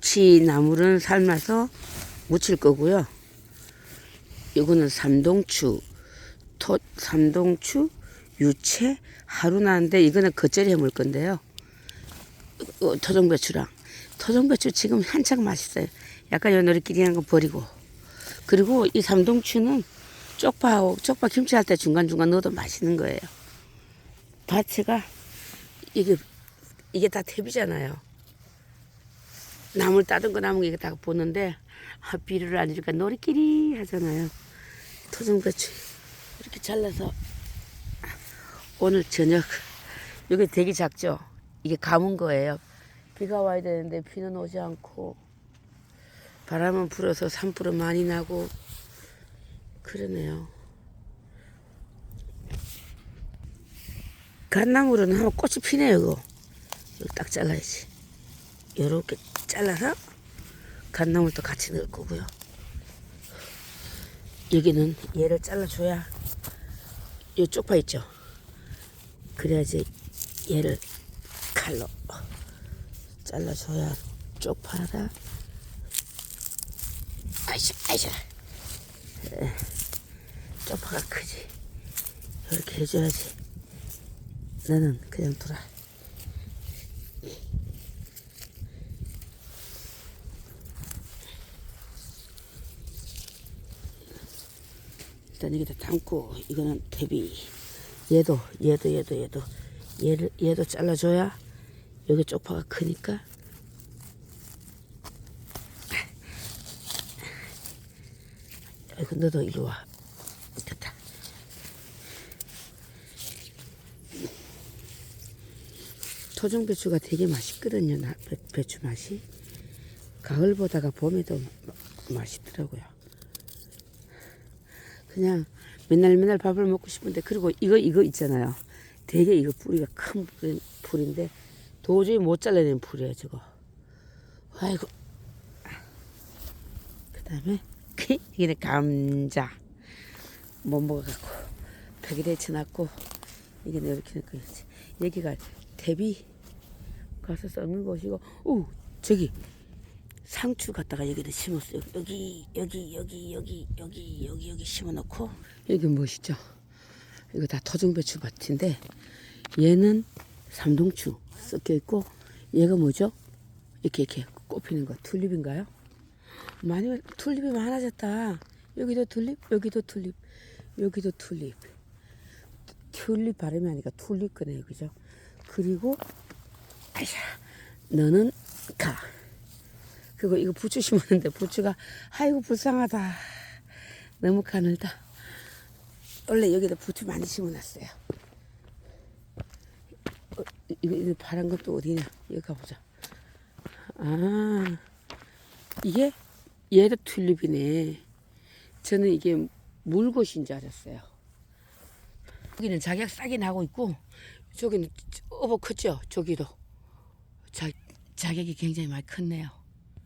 김치 나물은 삶아서 무칠 거고요. 이거는 삼동추, 토, 삼동추, 유채, 하루 나는데 이거는 겉절이 해물 건데요. 어, 토종배추랑 토종배추 지금 한창 맛있어요. 약간 요 노리끼리한 거 버리고 그리고 이 삼동추는 쪽파하고 쪽파 김치 할 때 중간 중간 넣어도 맛있는 거예요. 밭에가 이게 이게 다 탭이잖아요. 나물 따든 거 남은 게 다 보는데 아, 비료를 안 주니까 노리끼리 하잖아요. 토종배추 이렇게 잘라서 오늘 저녁 여기 되게 작죠. 이게 감은 거예요. 비가 와야 되는데 비는 오지 않고 바람은 불어서 산불은 많이 나고 그러네요. 갓나물은 한번 꽃이 피네요. 이거 딱 잘라야지. 요렇게 잘라서 갓나물 도 같이 넣을 거고요. 여기는 얘를 잘라줘야 요 쪽파 있죠. 그래야지 얘를 칼로 잘라줘야 쪽파라. 아이씨, 아이씨. 에, 쪽파가 크지. 이렇게 해줘야지. 너는 그냥 두라. 일단 여기다 담고 이거는 대비. 얘도 얘도 얘도 얘도. 얘를 얘도 잘라줘야 여기 쪽파가 크니까. 이거 너도 이리 와. 됐다. 토종 배추가 되게 맛있거든요 배추 맛이. 가을보다가 봄에도 마- 맛있더라고요 그냥 맨날 맨날 밥을 먹고 싶은데 그리고 이거 이거 있잖아요. 되게 이거 뿌리가 큰 풀인데 도저히 못 잘라내는 풀이에요 저거. 아이고. 그다음에 이게 감자 못 먹어갖고 벽에 대쳐놨고 이게 이렇게 넣어야지. 여기가 대비 가서 썩는 곳이고 오 저기 상추 갖다가 여기다 심었어요. 여기 여기 여기 여기 여기 여기 여기 심어놓고 여기 무엇이죠? 이거 다 토종배추 밭인데 얘는 삼동추 섞여 있고 얘가 뭐죠? 이렇게 이렇게 꽃피는 거 튤립인가요? 많이 튤립이 많아졌다. 여기도 튤립, 여기도 튤립, 여기도 튤립. 튤립 발음이 아니라 튤립 거네요, 그죠? 그리고 아야, 너는 가. 그리고 이거 부추 심었는데 부추가 아이고 불쌍하다. 너무 가늘다. 원래 여기다 부추 많이 심어놨어요. 어, 이거, 이거 파란 것도 어디냐? 여기 가보자. 아, 이게 얘도 튤립이네. 저는 이게 물것인 줄 알았어요. 여기는 자기가 싹이 나고 있고, 저기는 어버 컸죠? 저기도. 자, 자격이 굉장히 많이 컸네요.